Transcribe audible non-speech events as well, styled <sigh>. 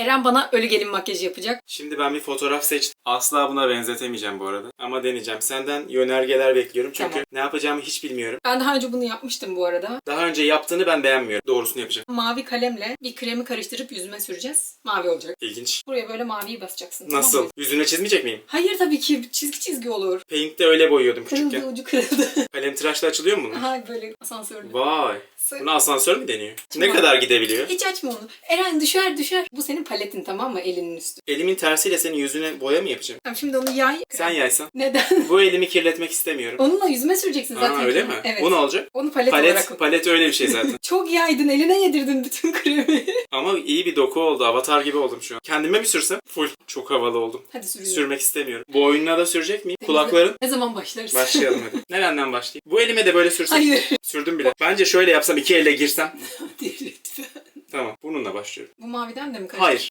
Eren bana ölü gelin makyajı yapacak. Şimdi ben bir fotoğraf seçtim. Asla buna benzetemeyeceğim bu arada. Ama deneyeceğim. Senden yönergeler bekliyorum. Çünkü Tamam. ne yapacağımı hiç bilmiyorum. Ben daha önce bunu yapmıştım bu arada. Daha önce yaptığını ben beğenmiyorum. Doğrusunu yapacağım. Mavi kalemle bir kremi karıştırıp yüzüme süreceğiz. Mavi olacak. İlginç. Buraya böyle maviyi basacaksın. tamam Nasıl? mı? Yüzüne çizmeyecek miyim? Hayır tabii ki çizgi çizgi olur. Paint'te öyle boyuyordum Kırıldı küçükken. ucu kırıldı. <laughs> Tıraşla açılıyor mu bunlar? Aha böyle asansörlü. Vay. Sı- Buna asansör mü deniyor? Ne Tamam. kadar gidebiliyor? Hiç açma onu. Eren düşer düşer. Bu senin paletin tamam mı? Elinin üstü. Elimin tersiyle senin yüzüne boya mı yapacağım? Tamam şimdi onu yay. Sen yaysan. Neden? Bu elimi kirletmek istemiyorum. Onunla yüzüme süreceksin zaten. Aa, öyle mi? Evet. Bu ne olacak? Onu palet, olarak Palet, kullan. palet öyle bir şey zaten. <laughs> Çok yaydın. Eline yedirdin bütün kremi. <laughs> Ama iyi bir doku oldu. Avatar gibi oldum şu an. Kendime mi sürsem? Full. Çok havalı oldum. Hadi sürüyorum. Sürmek istemiyorum. Boynuna da sürecek miyim? Kulakların? Ne zaman başlarız? Başlayalım <laughs> hadi. Nereden başlayayım? Bu elime de böyle sürsem. Hayır. Sürdüm bile. Bence şöyle yapsam iki elle girsem. <laughs> Hadi lütfen. Tamam. Bununla başlıyorum. Bu maviden de mi karıştı? Hayır.